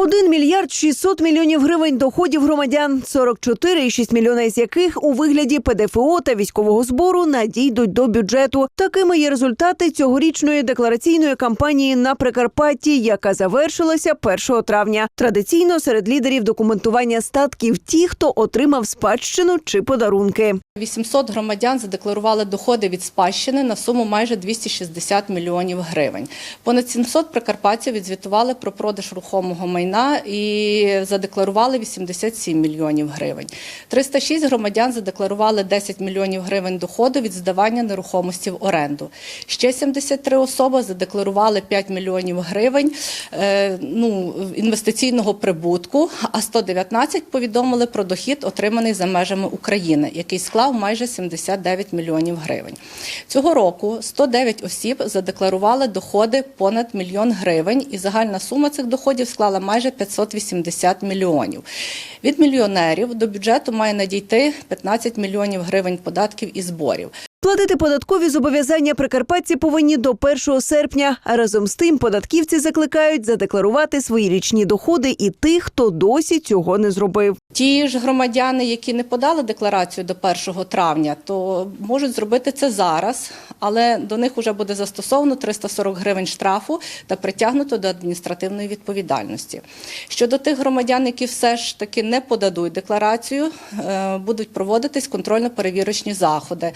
1 мільярд 600 мільйонів гривень доходів громадян, 44,6 мільйона з яких у вигляді ПДФО та військового збору надійдуть до бюджету. Такими є результати цьогорічної деклараційної кампанії на Прикарпатті, яка завершилася 1 травня. Традиційно серед лідерів документування статків ті, хто отримав спадщину чи подарунки. 800 громадян задекларували доходи від спадщини на суму майже 260 мільйонів гривень. Понад 700 прикарпатців відзвітували про продаж рухомого майна і задекларували 87 мільйонів гривень. 306 громадян задекларували 10 мільйонів гривень доходу від здавання нерухомості в оренду. Ще 73 особи задекларували 5 мільйонів гривень е, ну, інвестиційного прибутку, а 119 повідомили про дохід, отриманий за межами України, який склав майже 79 мільйонів гривень. Цього року 109 осіб задекларували доходи понад мільйон гривень, і загальна сума цих доходів склала майже 580 мільйонів. Від мільйонерів до бюджету має надійти 15 мільйонів гривень податків і зборів. Платити податкові зобов'язання прикарпатці повинні до 1 серпня. А разом з тим податківці закликають задекларувати свої річні доходи і тих, хто досі цього не зробив. Ті ж громадяни, які не подали декларацію до 1 травня, то можуть зробити це зараз, але до них вже буде застосовано 340 гривень штрафу та притягнуто до адміністративної відповідальності. Щодо тих громадян, які все ж таки не подадуть декларацію, е, будуть проводитись контрольно-перевірочні заходи.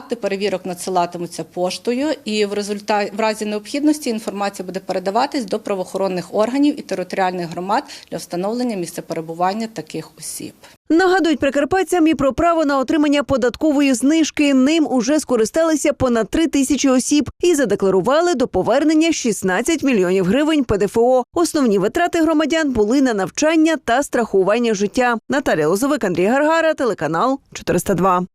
Акти перевірок надсилатимуться поштою, і в результаті в разі необхідності інформація буде передаватись до правоохоронних органів і територіальних громад для встановлення місця перебування таких осіб. Нагадують прикарпатцям і про право на отримання податкової знижки. Ним уже скористалися понад три тисячі осіб і задекларували до повернення 16 мільйонів гривень ПДФО. Основні витрати громадян були на навчання та страхування життя. Наталія Лозовик, Андрій Гаргара, телеканал 402.